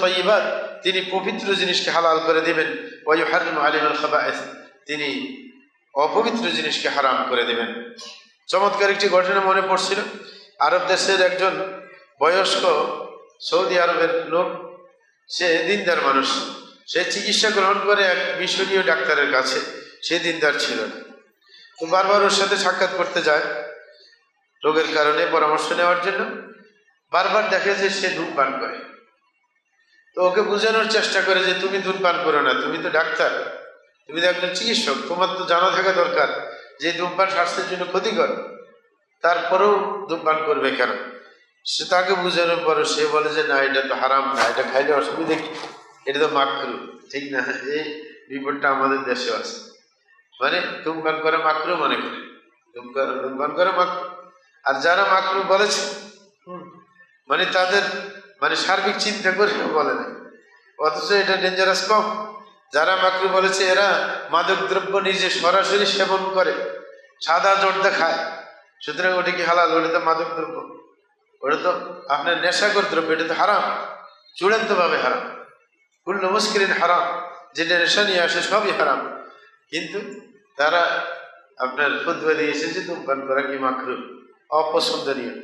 তাইয়্যিবাত তিনি পবিত্র জিনিসকে হালাল করে দেবেন। দিবেন ওয়াইহারিমু আলাইহিল খাবায়েস তিনি অপবিত্র জিনিসকে হারাম করে দেবেন। চমৎকার একটি ঘটনা মনে পড়ছিল। আরব দেশের একজন বয়স্ক সৌদি আরবের লোক, সে দিনদার মানুষ। সে চিকিৎসা গ্রহণ করে এক মিশরীয় ডাক্তারের কাছে। সে দিনদার ছিল না। তো বারবার ওর সাথে সাক্ষাৎ করতে যায় রোগের কারণে পরামর্শ নেওয়ার জন্য। বারবার দেখে যে সে ধূমপান করে। তো ওকে বোঝানোর চেষ্টা করে যে তুমি ধূমপান করো না, তুমি তো ডাক্তার। তুমি তো একজন চিকিৎসক, তোমার তো জানা থাকা দরকার যে ধূমপান স্বাস্থ্যের জন্য ক্ষতিকর। তারপরেও ধূমপান করবে কেন? সে তাকে বোঝানোর পরে সে বলে যে, না, এটা তো হারাম না, এটা খাইলে অসুবিধা কি? এটা তো মাকরু, ঠিক না? এই বিপদটা আমাদের দেশে আছে। মানে ধূমপান করে মাকরু মনে করে। ধূমপান ধূমপান করে মাকরু। আর যারা মাকরু বলেছে মানে তাদের মানে সার্বিক চিন্তা করে বলে না অথচ এটা ডেঞ্জারাস কম। যারা মাকরু বলেছে, এরা মাদক দ্রব্য নিজে সরাসরি সেবন করে, সাদা জর্দা খায়। সুতরাং ওটা কি হালাল? ওটা তো মাদক দ্রব্য ওটা তো আপনার নেশাকর দ্রব্য, এটা তো হারাম। চূড়ান্তভাবে হারাম। কুল্ল মুস্কিরিন হারাম। যেটা নেশা নিয়ে আসে সবই হারাম। কিন্তু তারা আপনার ফুটবল দিয়েছে যে ধূমপান করা কি মাকরু? অপছন্দনীয়।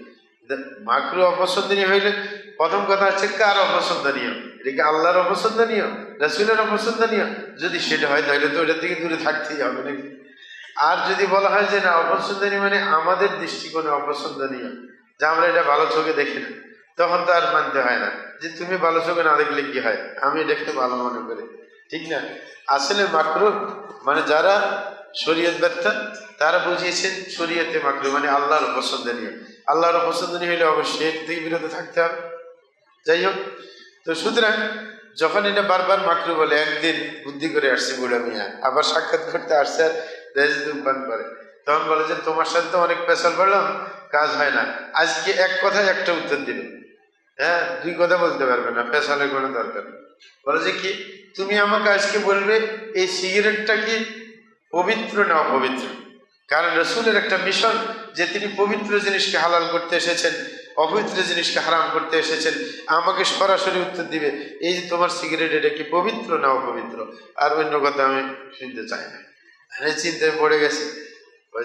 মাকরু অপছন্দনীয় হইলে প্রথম কথা হচ্ছে কার অপছন্দনীয়? এটা কি আল্লাহর অপছন্দনীয়? রাসুলের অপছন্দনীয়? যদি সেটা হয়, তাহলে তো ওটার থেকে দূরে থাকতেই হবে নাকি? আর যদি বলা হয় যে না, অপছন্দনীয় মানে আমাদের দৃষ্টিকোণে অপছন্দনীয়, যে আমরা এটা ভালো চোখে দেখি না, তখন তো আর মানতে হয় না। যে তুমি ভালো চোখে না দেখলে কি হয়? আমি এটাকে ভালো মনে করি। ঠিক না? আসলে মাকরু মানে যারা শরীয়ত ব্যর্থা, তারা বুঝিয়েছেন শরীয়তে মাকরু মানে আল্লাহর পছন্দনীয় আল্লাহর পছন্দনীয় হলে অবশ্যই এর থেকে বিরত থাকতে হবে। যাই হোক তো সুতরাং যখন এটা বারবার মাকরু বলে, একদিন বুদ্ধি করে আসছে বুড়া মিয়া। আবার সাক্ষাৎ করতে আসছে আর দেশ ধূমপান করে। তখন বলে যে, তোমার সাথে তো অনেক পেশাল পড়লাম কাজ হয় না। আজকে এক কথায় একটা উত্তর দিল হ্যাঁ দুই কথা বলতে পারবে না, পেশালের কোনো দরকার বলে যে, কি? তুমি আমাকে আজকে বলবে, এই সিগারেটটা কি পবিত্র না অপবিত্র? কারণ রসুলের একটা মিশন যে, তিনি পবিত্র জিনিসকে হালাল করতে এসেছেন অপবিত্র জিনিসকে হারাম করতে এসেছেন, আমাকে সরাসরি উত্তর দিবে, এই যে তোমার সিগারেট এটা কি পবিত্র না অপবিত্র? আর অন্য কথা আমি শুনতে চাই না। আমি চিন্তায় পড়ে গেছে।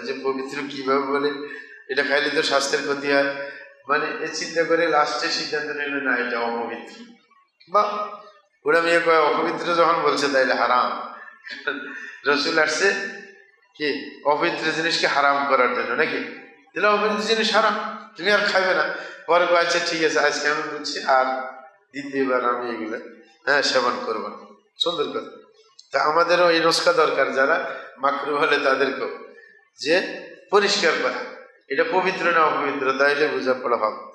যে পবিত্র কীভাবে বলে? এটা খাইলে তো স্বাস্থ্যের ক্ষতি হয়। মানে এ চিন্তা করে লাস্টে সিদ্ধান্ত নিল, না, এটা অপবিত্র। বা, ওরা মেয়ে কয়, অপবিত্র যখন বলছে, তাইলে হারাম। রসুল আসছে, কি, অপবিত্র জিনিসকে হারাম করার জন্য নাকি? তাহলে অপবিত্র জিনিস হারাম। তুমি আর খাবে না। পরে আচ্ছা ঠিক আছে, আজকে আমি বুঝছি, আর দ্বিতীয়বার আমি এগুলো হ্যাঁ সেবন করব না। সুন্দর কথা। তা আমাদেরও এই নুস্কা দরকার, যারা মাকরু হলে তাদেরকেও, যে পরিষ্কার করা। এটা পবিত্র না অপবিত্র, তাইলে বোঝা পড়া হবে।